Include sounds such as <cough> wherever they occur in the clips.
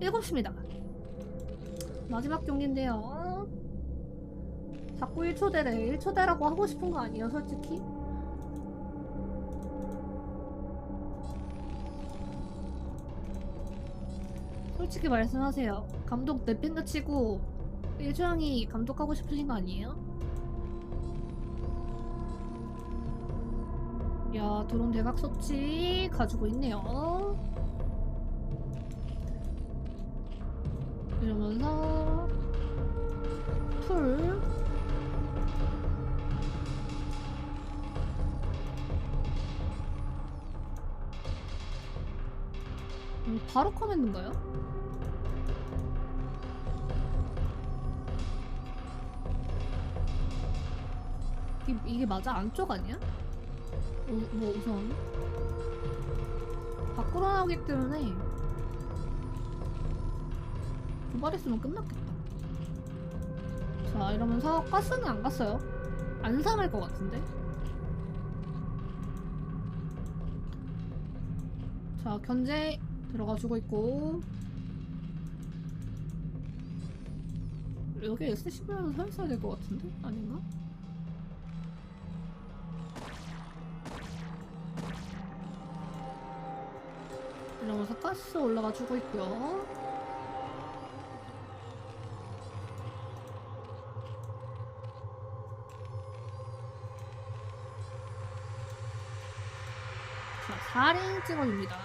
7시입니다. 마지막 경기인데요. 자꾸 1초대래. 1초대라고 하고 싶은 거 아니에요, 솔직히? 솔직히 말씀하세요. 감독 내팽가 치고 일주왕이 감독하고 싶으신 거 아니에요? 야, 드론 대각 소치 가지고 있네요. 이러면서 풀 음, 바로 커맨드인가요? 이게, 이게 맞아? 안쪽 아니야? 우, 뭐 우선 밖으로 나오기 때문에 도발했으면 끝났겠다 자 이러면서 가스는 안 갔어요 안 상할 것 같은데 자 견제 들어가주고 있고 여기 SCV는 서 있어야 될 것 같은데? 아닌가? 이러면서 가스 올라가 주고 있고요. 자, 4링 찍어줍니다.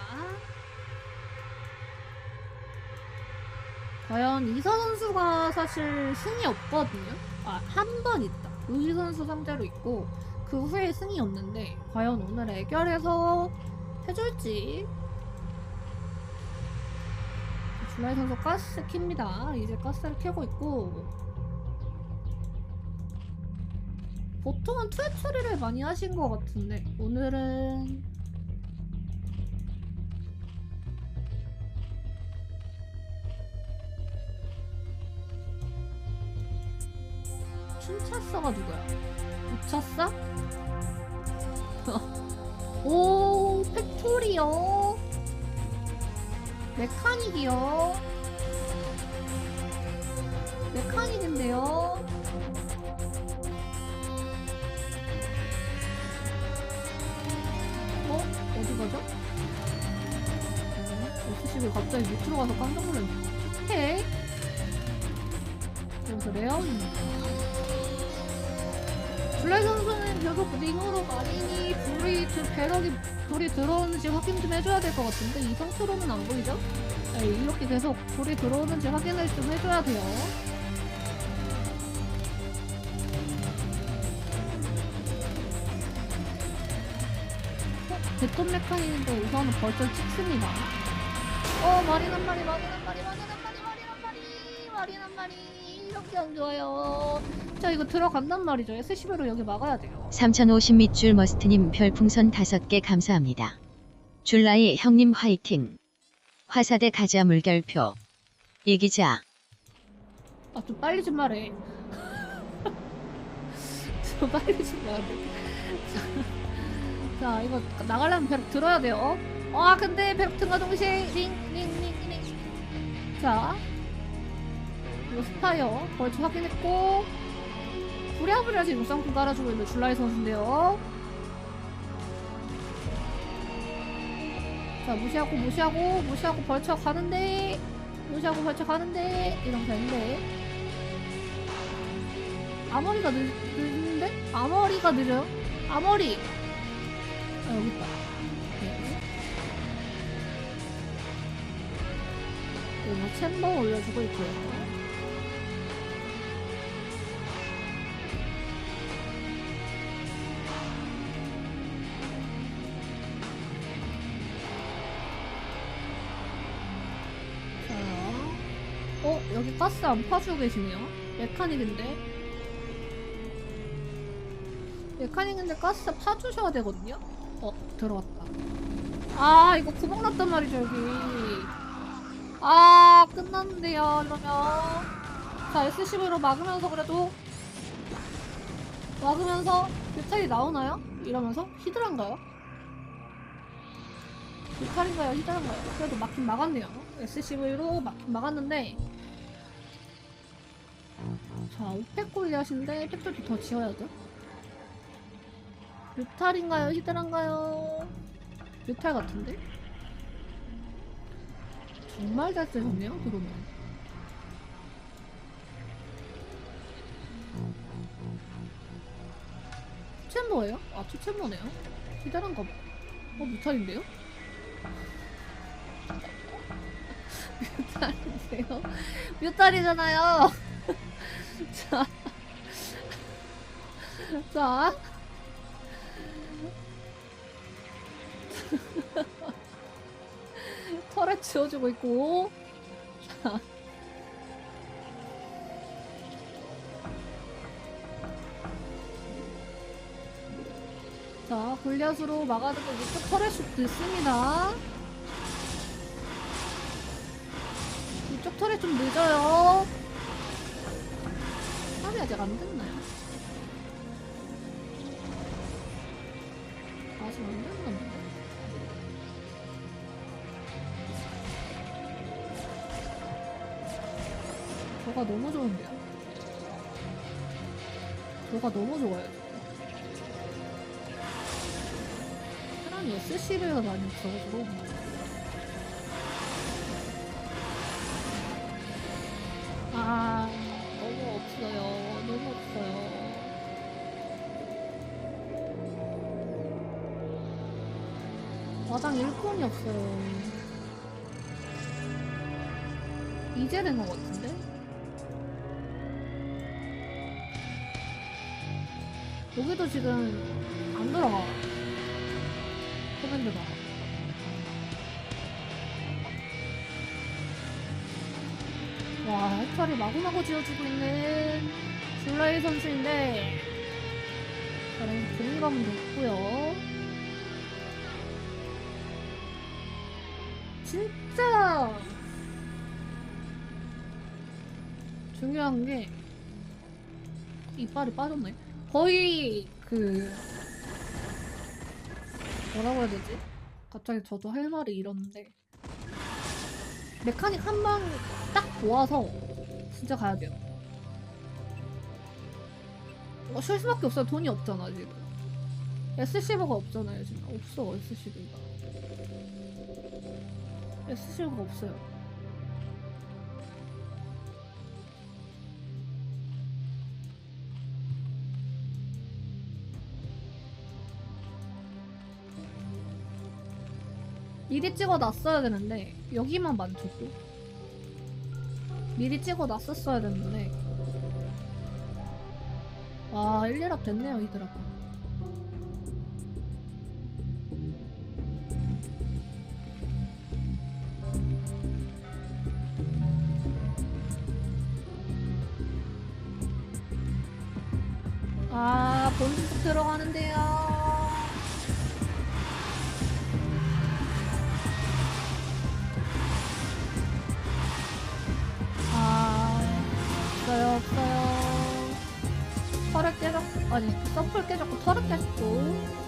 과연 이서 선수가 사실 승이 없거든요. 아, 한 번 있다. 우희 선수 상대로 있고 그 후에 승이 없는데 과연 오늘 애결에서 해줄지 줄라이 선수 가스 킵니다. 이제 가스를 켜고 있고 보통은 투에 처리를 많이 하신 것 같은데 오늘은 춘차싸가 누구야? 우차싸? <laughs> 오 팩토리요 메카닉이요 메카닉인데요 어? 어디 가죠? 어, SCV 갑자기 밑으로 가서 깜짝 놀랐네 오케이 여기서 레온입니다 블랙 선수는 계속 링으로 마린이 불이 그 배럭이 불이 들어오는지 확인 좀 해줘야 될 것 같은데 이 상태로는 안 보이죠? 네, 이렇게 계속 불이 들어오는지 확인을 좀 해줘야 돼요. 어? 배톤 메카닉인데 우선은 벌써 찍습니다. 어 마린 한 마리 마린 한 마리 마린 한 마리 마린 한 마리 마린 한 마리 이렇게 안 좋아요. 자 이거 들어간단 말이죠. SCB로 여기 막아야 돼요. 3050 밑줄 머스트님 별풍선 5개 감사합니다. 줄라이 형님 화이팅. 화사대 가자 물결표. 이기자. 아 좀 빨리 좀 말해. <laughs> 좀 빨리 좀 말해. 자, 자 이거 나가려면 벼락 들어야 돼요. 아 근데 벼락 등과 동시에 링 링 링 링. 자 이거 스파이어 벌써 확인했고 부랴부랴 지금 쌍둥 깔아주고 있는 줄라이 선수인데요. 자 무시하고 무시하고 무시하고 벌쳐 가는데 무시하고 벌쳐 가는데 이러면 되는데 아머리가 늦, 늦는데? 아머리가 느려요? 아머리 아 여기 있다 네. 챔버 올려주고 있고요 여기 가스 안 파주고 계시네요 메카닉인데 메카닉인데 가스 파주셔야 되거든요? 어, 들어왔다. 아, 이거 구멍 났단 말이죠, 여기. 아, 끝났는데요, 이러면. 자, SCV로 막으면서 그래도. 막으면서 뮤탈이 나오나요? 이러면서? 히드란가요? 뮤탈인가요? 히드라인가요? 그래도 막힌 막았네요. SCV로 막힌 막았는데 자, 오펙 골리앗인데 팩토리 더 지어야죠. 뮤탈인가요? 히드라인가요? 뮤탈 같은데? 정말 잘 쓰셨네요, 그러면. 투챔버예요? 아, 투챔버네요. 히드라인가 봐. 어, 뮤탈인데요? <laughs> 뮤탈인데요? 뮤탈이잖아요! 자. 자. <laughs> 털에 지워주고 있고. 자. 자, 골리앗으로 막아두고 이쪽 털에 슛 듣습니다. 이쪽 털에 좀 늦어요. 아직 안 됐나요? 아직 안 됐는데? 저가 너무 좋은데요? 저가 너무 좋아요. 사람이 SC를 많이 없어가지고. 마당 일꾼이 없어요. 이제 된 것 같은데? 여기도 지금 안 들어가. 커맨드가. 와, 해철이 마구마구 지어주고 있는 줄라이 선수인데, 저는 그림감은 됐고요. 진짜 중요한 게 이빨이 빠졌네. 거의 그 뭐라고 해야 되지? 갑자기 저도 할 말이 이러는데 메카닉 한 방 딱 모아서 진짜 가야 돼요. 어, 쉴 수밖에 없어요. 돈이 없잖아 지금. SCV가 없잖아요 지금. 없어 SCV가. SCV가 없어요. 미리 찍어 놨어야 되는데 여기만 만졌고 미리 찍어 놨었어야 되는데. 와 1, 1합 됐네요 이들하고 아 본숙 들어가는데요 아, 없어요, 없어요. 털을 깨졌고, 아니, 서플 깨졌고, 털을 깨졌고.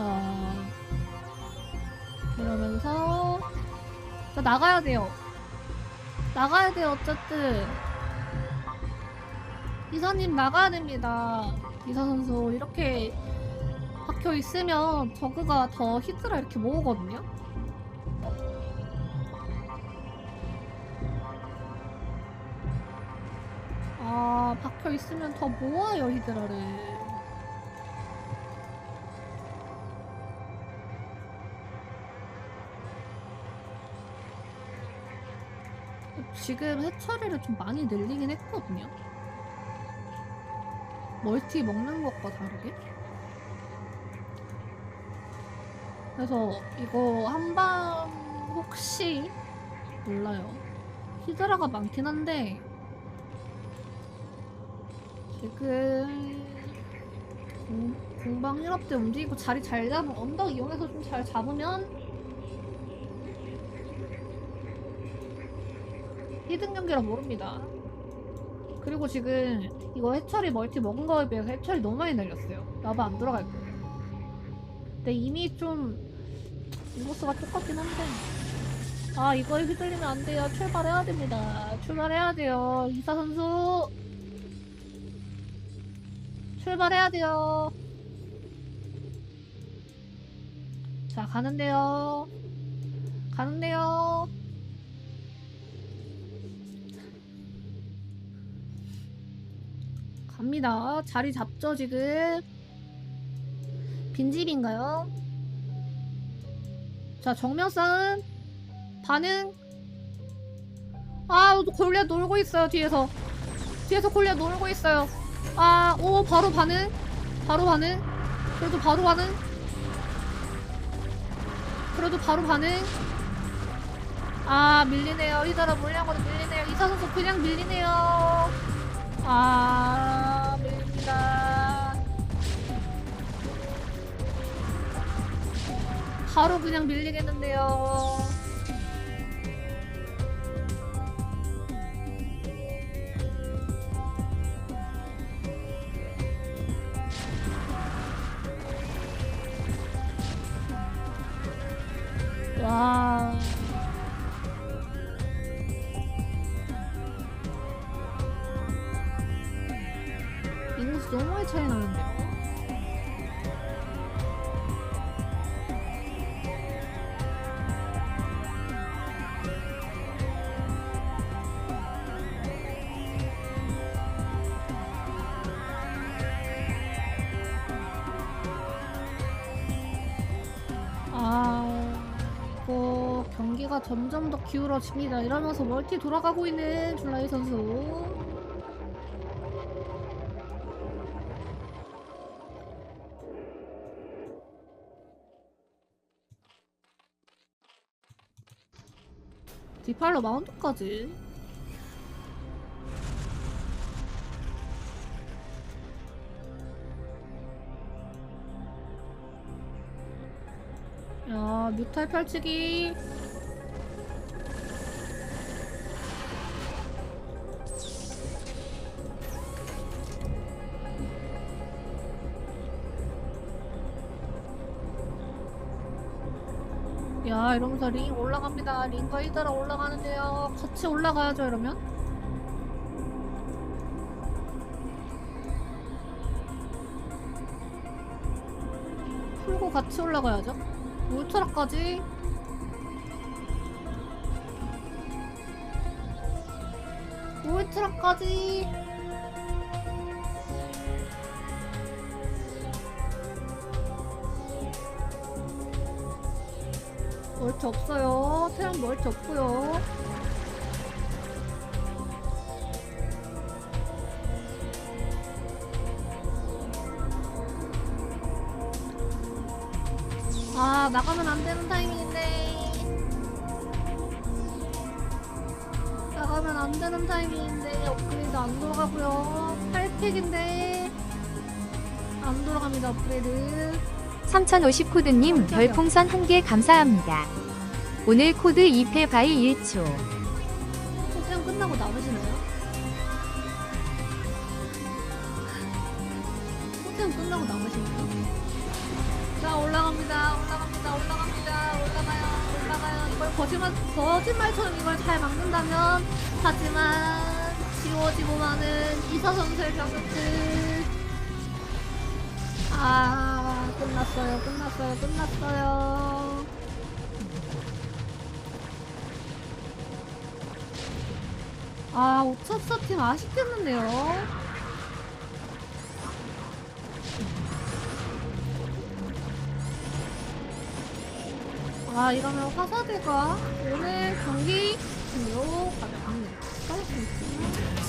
자, 그러면서, 자, 나가야 돼요. 나가야 돼요, 어쨌든. 이사님 나가야 됩니다. 이사 선수, 이렇게 박혀 있으면 저그가 더 히트라 이렇게 모으거든요? 아, 박혀 있으면 더 모아요, 히드라를. 지금 해처리를 좀 많이 늘리긴 했거든요. 멀티 먹는 것과 다르게. 그래서 이거 한방 혹시 몰라요. 히드라가 많긴 한데 지금 음, 공방 1업 때 움직이고 자리 잘 잡으면 언덕 이용해서 좀 잘 잡으면 히든 경기라 모릅니다. 그리고 지금 이거 해철이 멀티 먹은 거에 비해서 해철이 너무 많이 날렸어요. 나바 안 들어갈 거예요. 근데 이미 좀 인구수가 똑같긴 한데 아 이거에 휘둘리면 안 돼요. 출발해야 됩니다. 출발해야 돼요. 이사 선수 출발해야 돼요. 자 가는데요. 가는데요. 갑니다. 자리 잡죠 지금. 빈집인가요? 자 정면 싸움. 반응. 아 골리앗 놀고 있어요 뒤에서. 뒤에서 골리앗 놀고 있어요. 아 오 바로 반응. 바로 반응. 그래도 바로 반응. 그래도 바로 반응. 아 밀리네요. 이더라 물량으로 밀리네요. 이사 선수 그냥 밀리네요 아 밀립니다 바로 그냥 밀리겠는데요. 너무 많이 차이 나는데요. 아, 경기가 점점 더 기울어집니다. 이러면서 멀티 돌아가고 있는 줄라이 선수. 디팔로 마운트까지. 야, 뮤탈 펼치기. 야, 이러면서 링 올라갑니다. 링과 이더라 올라가는데요. 같이 올라가야죠, 이러면. 풀고 같이 올라가야죠. 울트라까지 울트라까지 멀티 없어요. 태양 멀티 없고요. 아 나가면 안 되는 타이밍인데. 나가면 안 되는 타이밍인데 업그레이드 안 돌아가고요. 8팩인데 안 돌아갑니다 업그레이드 3050 코드님 별풍선 한 개 감사합니다. 오늘 코드 2패 바이 1초. 포장 끝나고 남으시나요? 포장 끝나고 남으시나요? 자 올라갑니다 올라갑니다 올라갑니다 올라가요 올라가요 이걸 거짓말 거짓말처럼 이걸 잘 막는다면 하지만 지워지고 마는 이사 선수의 병력들 아 끝났어요 끝났어요 끝났어요 아 오차사 팀 아쉽겠는데요 아 이러면 화사대가 오늘 경기 승리로 가져갑니다. 수고하셨습니다.